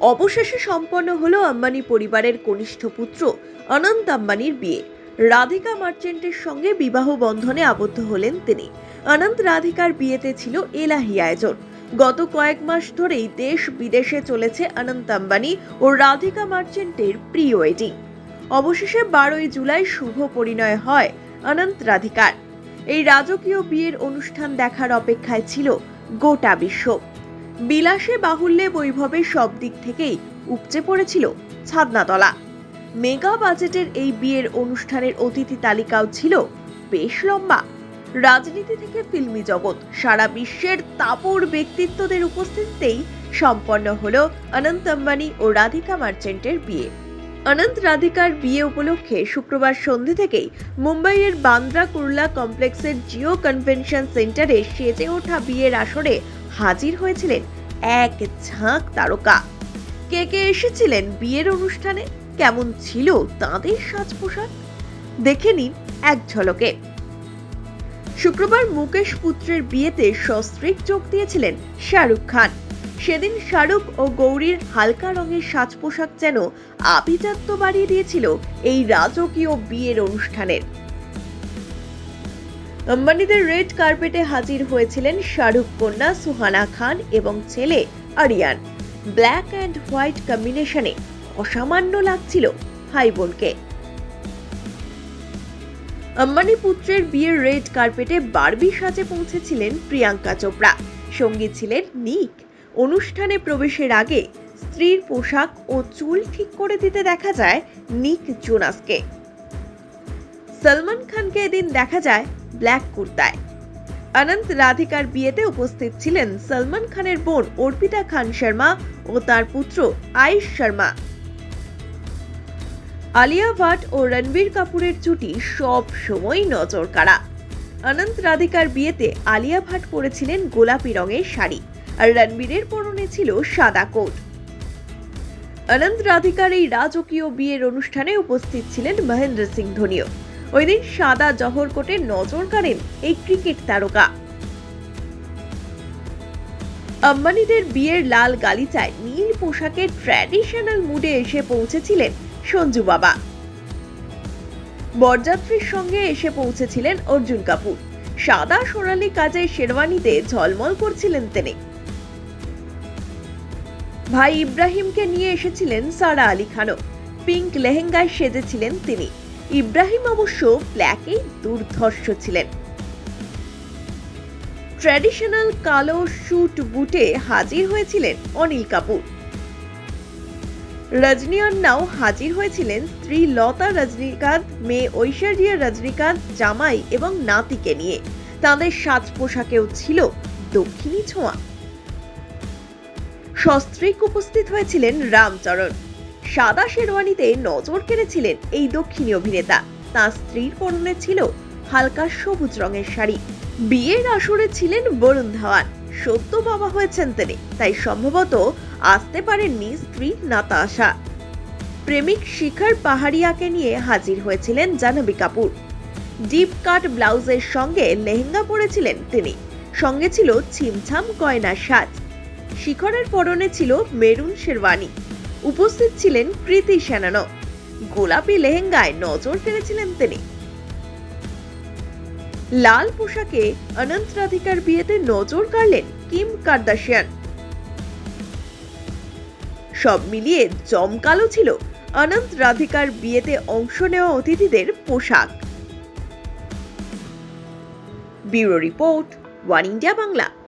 অবশেষে সম্পন্ন হলো আম্বানি পরিবারের কনিষ্ঠ পুত্র অনন্ত আম্বানির বিয়ে। রাধিকা মার্চেন্টের সঙ্গে বিবাহ বন্ধনে আবদ্ধ হলেন তিনি। অনন্ত রাধিকার বিয়েতে ছিল এলাহি আয়োজন। গত কয়েক মাস ধরেই দেশ বিদেশে চলেছে অনন্ত আম্বানি ও রাধিকা মার্চেন্টের প্রি ওয়েডিং অবশেষে বারোই জুলাই শুভ পরিণয় হয় অনন্ত রাধিকার। এই রাজকীয় বিয়ের অনুষ্ঠান দেখার অপেক্ষায় ছিল গোটা বিশ্ব। বিলাসে বাহুল্যে বৈভবে সব দিক থেকেই উপচে পড়েছিল ছাদনাতলা। মেগা বাজেটের এই বিয়ের অনুষ্ঠানের অতিথি তালিকাও ছিল বেশ লম্বা। রাজনীতি থেকে ফিল্মি জগৎ, সারা বিশ্বের তাপর ব্যক্তিত্বদের উপস্থিতিতেই সম্পন্ন হল অনন্ত আম্বানি ও রাধিকা মার্চেন্টের বিয়ে। অনন্ত রাধিকার বিয়ে উপলক্ষে শুক্রবার সন্ধে থেকেই মুম্বাইয়ের বান্দ্রা কুর্লা কমপ্লেক্সের জিও কনভেনশন সেন্টারে সেজে ওঠা বিয়ের আসরে হাজির হয়েছিলেন এক ঝাঁক তারকা। কে কে এসেছিলেন বিয়ের অনুষ্ঠানে? কেমন ছিল তাঁদের সাজ পোশাক দেখে নিন এক ঝলকে। শুক্রবার মুকেশ পুত্রের বিয়েতে সস্ত্রীক যোগ দিয়েছিলেন শাহরুখ খান। সেদিন শাহরুখ ও গৌরীর হালকা রঙের সাজ পোশাক যেন আভিজাত্য বাড়িয়ে দিয়েছিল এই রাজকীয় বিয়ের অনুষ্ঠানের। আম্বানিদের রেড কার্পেটে হাজির হয়েছিলেন শাহরুখ কন্যা সুহানা খান এবং ছেলে আরিয়ান। ব্ল্যাক অ্যান্ড হোয়াইট কম্বিনেশনে অসামান্য লাগছিল ভাই বোনকে আম্বানি পুত্রের বিয়ের রেড কার্পেটে বারবি সাজে পৌঁছেছিলেন প্রিয়াঙ্কা চোপড়া। সঙ্গী ছিলেন নিক। অনুষ্ঠানে প্রবেশের আগে স্ত্রীর পোশাক ও চুল ঠিক করে দিতে দেখা যায় নিক জোনাসকে। সলমান খানকে এদিন দেখা যায় ব্ল্যাক কুর্তায়। অনন্ত রাধিকার বিয়েতে উপস্থিত ছিলেন সলমান খানের বোন অর্পিতা খান শর্মা ও তার পুত্র আয়ুষ শর্মা। আলিয়া ভাট ও রণবীর কাপুরের জুটি সব সময় নজর কাড়া অনন্ত রাধিকার বিয়েতে আলিয়া ভাট পরেছিলেন গোলাপি রঙের শাড়ি আর রণবীরের পরনে ছিল সাদা কোট। অনন্ত রাধিকার এই রাজকীয় বিয়ের অনুষ্ঠানে উপস্থিত ছিলেন মহেন্দ্র সিং ধোনিও। ওই দিন সাদা জহর কোটে নজর কাড়েন এই ক্রিকেট তারকা। আম্বানিদের বিয়ের লাল গালিচায় নীল পোশাকে ট্র্যাডিশনাল মুডে এসে পৌঁছেছিলেন সঞ্জু বাবা। বরযাত্রীর সঙ্গে এসে পৌঁছেছিলেন অর্জুন কাপুর। সাদা সোনালি কাজের শেরওয়ানিতে ঝলমল করছিলেন তিনি। ভাই ইব্রাহিমকে নিয়ে এসেছিলেন সারা আলী খানও। পিঙ্ক লেহেঙ্গায় সেজেছিলেন তিনি। ইব্রাহিম অবশ্য ব্ল্যাকে দুর্ধর্ষ ছিলেন। ট্র্যাডিশনাল কালো শুট বুটে হাজির হয়েছিলেন অনিল কাপুর। রজনীয়ন্নাও হাজির হয়েছিলেন স্ত্রী লতা রজনীকান্ত, মেয়ে ঐশ্বর্যা রজনীকান্ত, জামাই এবং নাতিকে নিয়ে। তাদের সাজ পোশাকেও ছিল দক্ষিণী ছোঁয়া। সস্ত্রীক উপস্থিত হয়েছিলেন রামচরণ। সাদা শেরওয়ানিতে নজর কেড়েছিলেন এই দক্ষিণী অভিনেতা। তাঁর স্ত্রীর পরনে ছিল হালকা সবুজ রঙের শাড়ি। বিয়ের আসরে ছিলেন বরুণ ধাওয়ান। সত্য বাবা হয়েছেন তিনি, তাই সম্ভবত আসতে পারেননি স্ত্রী নাতাশা। প্রেমিক শিখর পাহাড়িয়াকে নিয়ে হাজির হয়েছিলেন জাহ্নবী কাপুর। ডিপ কাট ব্লাউজের সঙ্গে লেহেঙ্গা পরেছিলেন তিনি। সঙ্গে ছিল ছিমছাম গয়নার সাজ। শিখরের পরনে ছিল মেরুন শেরওয়ানি। উপস্থিত ছিলেন কৃতি সেনানো। গোলাপি লেহেঙ্গায় নজর কেড়েছিলেন তিনি। লাল পোশাকে অনন্ত রাধিকার বিয়েতে নজর কাড়লেন কিম কার্দাশিয়ান। সব মিলিয়ে জমকালো ছিল অনন্ত রাধিকার বিয়েতে অংশ নেওয়া অতিথিদের পোশাক। Bureau report, one India Bangla.